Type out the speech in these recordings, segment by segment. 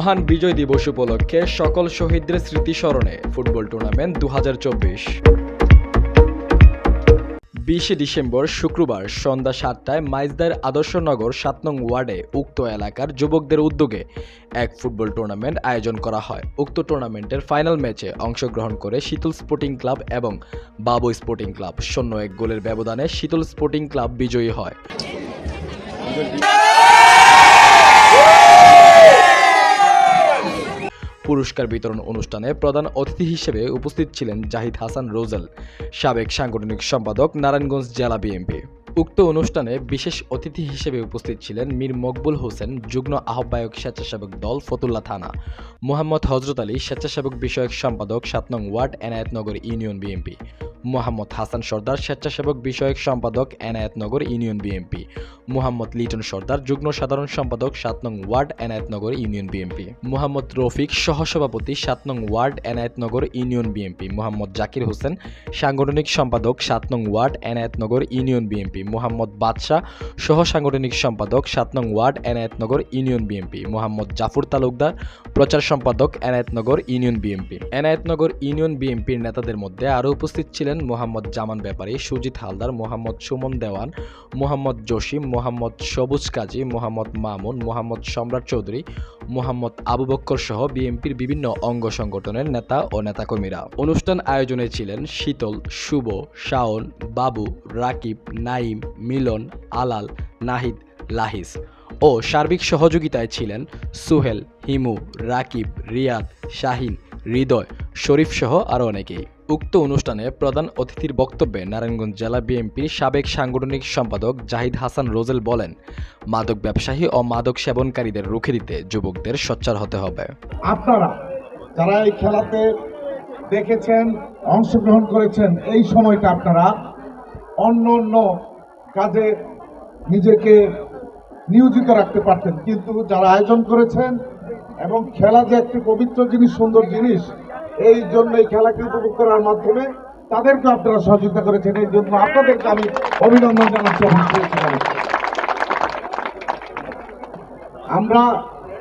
মহান বিজয় দিবস উপলক্ষে সকল শহীদদের স্মৃতিস্মরণে ফুটবল টুর্নামেন্ট দু বিশে ডিসেম্বর শুক্রবার সন্ধ্যা সাতটায় মাইজদার আদর্শনগর সাত নং ওয়ার্ডে উক্ত এলাকার যুবকদের উদ্যোগে এক ফুটবল টুর্নামেন্ট আয়োজন করা হয়। উক্ত টুর্নামেন্টের ফাইনাল ম্যাচে অংশগ্রহণ করে শীতল স্পোর্টিং ক্লাব এবং বাবু স্পোর্টিং ক্লাব শূন্য এক গোলের ব্যবধানে শীতল স্পোর্টিং ক্লাব বিজয়ী হয়। পুরস্কার বিতরণ অনুষ্ঠানে প্রধান অতিথি হিসেবে উপস্থিত ছিলেন জাহিদ হাসান রোজেল, সাবেক সাংগঠনিক সম্পাদক নারায়ণগঞ্জ জেলা বিএনপি। উক্ত অনুষ্ঠানে বিশেষ অতিথি হিসেবে উপস্থিত ছিলেন মীর মকবুল হোসেন, যুগ্ম আহ্বায়ক স্বেচ্ছাসেবক দল ফতুল্লা থানা, মোহাম্মদ হজরত আলী, স্বেচ্ছাসেবক বিষয়ক সম্পাদক সাত নং ward Enayetnagar union BNP, Mohammad Hasan Sardar, স্বেচ্ছাসেবক বিষয়ক সম্পাদক এনায়েতনগর ইউনিয়ন বিএনপি, মোহাম্মদ লিটন সর্দার, যুগ্ম সাধারণ সম্পাদক সাত নং ward Enayetnagar union BNP, Mohammad Rafiq সহসভাপতি সাত নং ward Enayetnagar union BNP Mohammad Zakir Hossain, সাংগঠনিক সম্পাদক সাত নং ward Enayetnagar union BNP Mohammad Badshah সহ সাংগঠনিক সম্পাদক সাত নং ward Enayetnagar union BNP Mohammad Jafar Talukdar, প্রচার সম্পাদক Enayetnagar union BNP Enayetnagar union বিএনপির নেতাদের মধ্যে আরও উপস্থিত ছিলেন মোহাম্মদ জামান ব্যাপারী, সুজিত হালদার, মোহাম্মদ সুমন দেওয়ান, মোহাম্মদ জসিম, মোহাম্মদ সবুজ কাজী, মোহাম্মদ মামুন, মোহাম্মদ সম্রাট চৌধুরী মোহাম্মদ আবু বক্কর সহ বিএনপির বিভিন্ন অঙ্গ সংগঠনের নেতা ও নেতাকর্মীরা। অনুষ্ঠান আয়োজনে ছিলেন শীতল, শুভ, শাওন, বাবু, রাকিব নাইম মিলন, আলাল, নাহিদ, লাহিস ও সার্বিক সহযোগিতায় ছিলেন সুহেল, হিমু, রাকিব, রিয়াদ, শাহিন, হৃদয় শরীফ সহ আরও অনেকেই। উক্ত অনুষ্ঠানে প্রধান অতিথির বক্তব্যে নারায়ণগঞ্জ জেলা বিএনপির সাবেক সাংগঠনিক সম্পাদক জাহিদ হাসান রোজেল বলেন, মাদক ব্যবসায়ী ও মাদক সেবনকারীদের রুখে দিতে যুবকদের সোচ্চার হতে হবে। আপনারা যারা এই খেলাতে দেখেছেন, অংশগ্রহণ করেছেন, এই সময়টা আপনারা অন্য অন্য কাজে নিজেকে নিয়োজিত রাখতে পারতেন। কিন্তু যারা আয়োজন করেছেন এবং খেলা যে একটি পবিত্র জিনিস, সুন্দর জিনিস এই জন্য এই খেলাকে উপভোগ করার মাধ্যমে তাদেরকে আপনারা সহযোগিতা করেছেন। এই জন্য আপনাদেরকে আমি অভিনন্দন জানাচ্ছি আমরা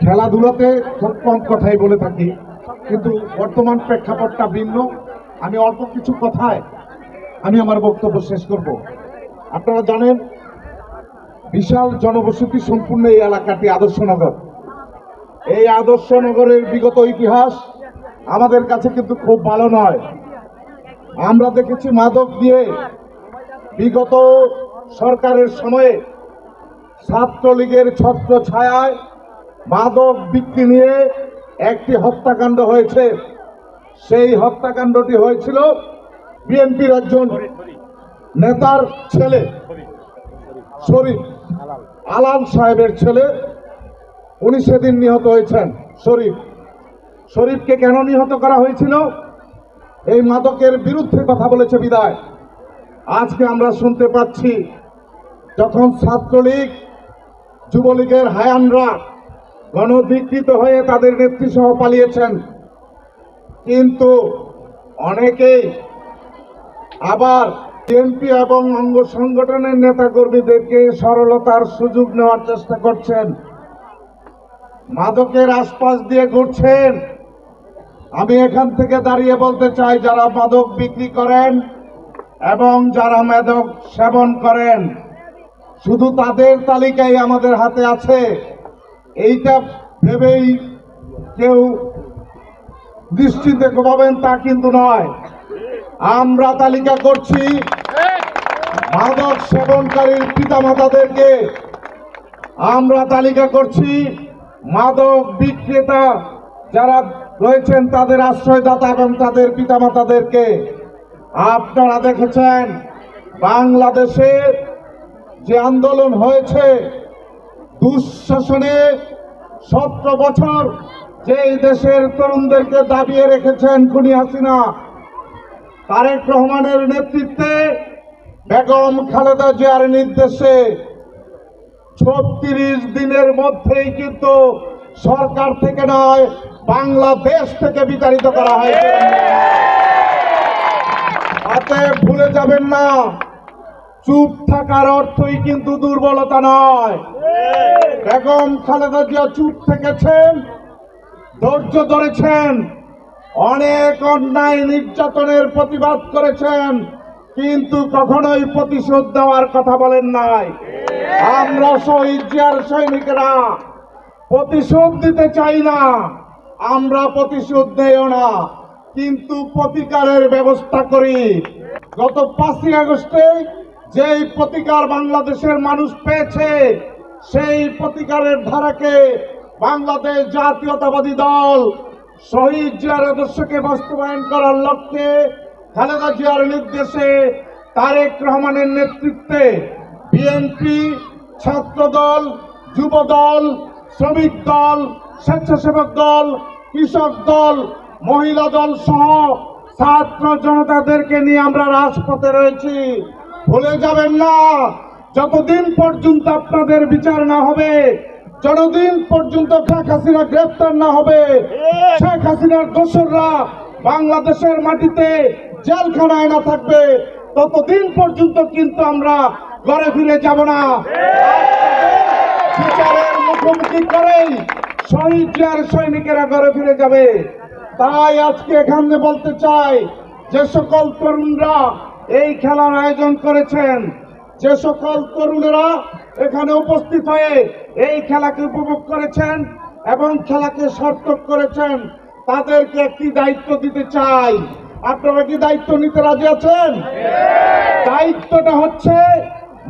খেলাধুলাতে খুব কম কথাই বলে থাকি, কিন্তু বর্তমান প্রেক্ষাপটটা ভিন্ন। আমি অল্প কিছু কথায় আমি আমার বক্তব্য শেষ করব। আপনারা জানেন, বিশাল জনবসতি সম্পূর্ণ এই এলাকাটি আদর্শনগর এই আদর্শনগরের বিগত ইতিহাস আমাদের কাছে কিন্তু খুব ভালো নয়। আমরা দেখেছি মাদক দিয়ে বিগত সরকারের সময়ে ছাত্রলীগের ছত্র ছায়ায় মাদক বিক্রি নিয়ে একটি হত্যাকাণ্ড হয়েছে। সেই হত্যাকাণ্ডটি হয়েছিল বিএনপির একজন নেতার ছেলে, শরীফ আলাম সাহেবের ছেলে। উনি সেদিন নিহত হয়েছেন, শরীফ। শরীফকে কেন নিহত করা হয়েছিল? এই মাদকের বিরুদ্ধে কথা বলেছে বিদায়। আজকে আমরা শুনতে পাচ্ছি যখন ছাত্রলীগ, যুবলীগের হায়ানরা গণধিকৃত হয়ে তাদের নেত্রী সহ পালিয়েছেন। কিন্তু অনেকেই আবার বিএনপি এবং অঙ্গ সংগঠনের নেতাকর্মীদেরকে সরলতার সুযোগ নেওয়ার চেষ্টা করছেন। মাদকের আশপাশ দিয়ে ঘুরছেন। আমি এখান থেকে দাঁড়িয়ে বলতে চাই, যারা মাদক বিক্রি করেন এবং যারা মাদক সেবন করেন, শুধু তাদের তালিকাই আমাদের হাতে আছে। এইটা ভেবেই কেউ নিশ্চিন্তে ঘুমাবেন তা কিন্তু নয়। আমরা তালিকা করছি, মাদক সেবনকারীর পিতামাতাদেরকে আমরা তালিকা করছি, মাদক বিক্রেতা যারা রয়েছেন তাদের আশ্রয়দাতা এবং তাদের পিতামাতাদেরকে। আপনারা দেখেছেন, বাংলাদেশে যে আন্দোলন হয়েছে, দুঃশাসনে সতেরো বছর যে এই দেশের তরুণদেরকে দাবিয়ে রেখেছেন খুনি হাসিনা, তারেক রহমানের নেতৃত্বে বেগম খালেদা জিয়ার নির্দেশে ছত্রিশ দিনের মধ্যেই কিন্তু সরকার থেকে নয়, বাংলাদেশ থেকে বিতাড়িত করা হয়েছে। ভুলে যাবেন না, চুপ থাকার অর্থই কিন্তু দুর্বলতা নয়। বেগম খালেদা জিয়া চুপ থেকেছেন, ধৈর্য ধরেছেন, অনেক অন্যায় নির্যাতনের প্রতিবাদ করেছেন, কিন্তু কখনোই প্রতিশোধ দেওয়ার কথা বলেন নাই। আমরা শহীদ জিয়ার সৈনিকরা। প্রতিশোধ দিতে চাই না। আমরা প্রতিশোধ দেও না। কিন্তু প্রতিকারের ব্যবস্থা করি। গত পাঁচই আগস্টে যেই প্রতিকার বাংলাদেশের মানুষ পেয়েছে, সেই প্রতিকারের ধারাকে বাংলাদেশ জাতীয়তাবাদী দল শহীদ জিয়ার আদর্শকে বাস্তবায়ন করার লক্ষ্যে খালেদা জিয়ার নির্দেশে তারেক রহমানের নেতৃত্বে বিএনপি ছাত্র দল যুব দল শ্রমিক দল স্বেচ্ছাসেবক দল কৃষক দল মহিলা দল সহ ছাত্র জনতাদেরকে নিয়ে আমরা রাজপথে রয়েছি। ভুলে যাবেন না যতদিন পর্যন্ত আপনাদের বিচার না হবে যতদিন পর্যন্ত শেখ হাসিনা গ্রেফতার না হবে শেখ হাসিনার দোসররা বাংলাদেশের মাটিতে জেলখানায় না থাকবে ততদিন পর্যন্ত কিন্তু আমরা ঘরে ফিরে যাব না। বিচারের মুখোমুখি করেই শহীদ জিয়ার সৈনিকেরা ঘরে ফিরে যাবে। তাই আজকে এখানে বলতে চাই, যে সকল তরুণরা এই খেলার আয়োজন করেছেন, যে সকল তরুণেরা এখানে উপস্থিত হয়ে এই খেলাকে উপভোগ করেছেন এবং খেলাকে সার্থক করেছেন, তাদেরকে একটি দায়িত্ব দিতে চাই। আপনারা কি দায়িত্ব নিতে রাজি আছেন? দায়িত্বটা হচ্ছে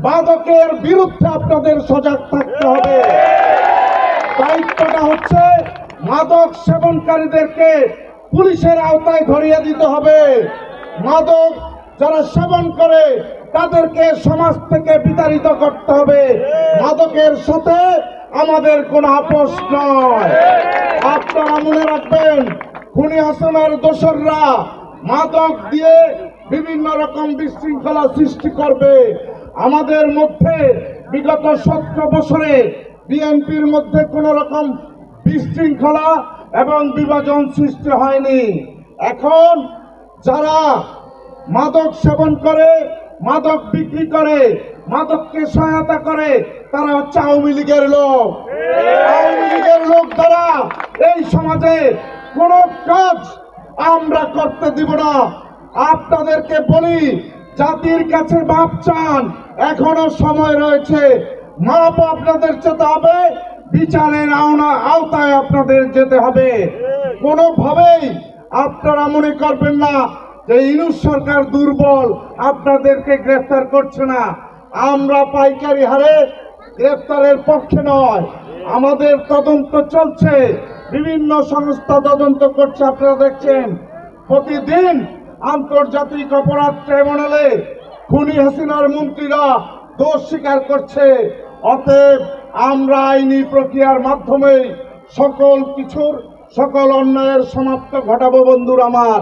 মাদকের বিরুদ্ধে আপনাদের সজাগ থাকতে হবে। দায়িত্বটা হচ্ছে মাদক সেবনকারীদেরকে পুলিশের আওতায় ধরিয়ে দিতে হবে। মাদক যারা সেবন করে, তাদেরকে সমাজ থেকে বিতাড়িত করতে হবে। মাদকের সাথে আমাদের কোনো আপোষ নয়। আপনারা মনে রাখবেন, খুনি হাসানের দোসররা মাদক দিয়ে বিভিন্ন রকম বিশৃঙ্খলা সৃষ্টি করবে। আমাদের মধ্যে বিগত সতেরো বছরে বিএনপির মধ্যে কোন রকম বিশৃঙ্খলা এবং বিভাজন সৃষ্টি হয়নি। এখন যারা মাদক সেবন করে, মাদক বিক্রি করে, মাদককে সহায়তা করে, তারা হচ্ছে আওয়ামী লীগের লোক। আওয়ামী লীগের লোক দ্বারা এই সমাজে কোন কাজ আমরা করতে দিব না। আপনাদেরকে বলি, জাতির কাছে ভাব চান। এখনও সময় রয়েছে মাপ আপনাদের যেতে হবে, বিচারের আওনা, আওতায় আপনাদের যেতে হবে। কোনোভাবেই আপনারা মনে করবেন না যে ইনুস সরকার দুর্বল, আপনাদেরকে গ্রেফতার করছে না। আমরা পাইকারি হারে গ্রেফতারের পক্ষে নয়, আমাদের তদন্ত চলছে, বিভিন্ন সংস্থা তদন্ত করছে, আপনারা দেখছেন। প্রতিদিন আন্তর্জাতিক অপরাধ ট্রাইব্যুনালে খুনি হাসিনার মন্ত্রীরা দোষ স্বীকার করছে। অতএব আমরা আইনি প্রক্রিয়ার মাধ্যমে সকল কিছুর সকল অন্যায়ের সমাপ্ত ঘটাবো বন্ধুর আমার।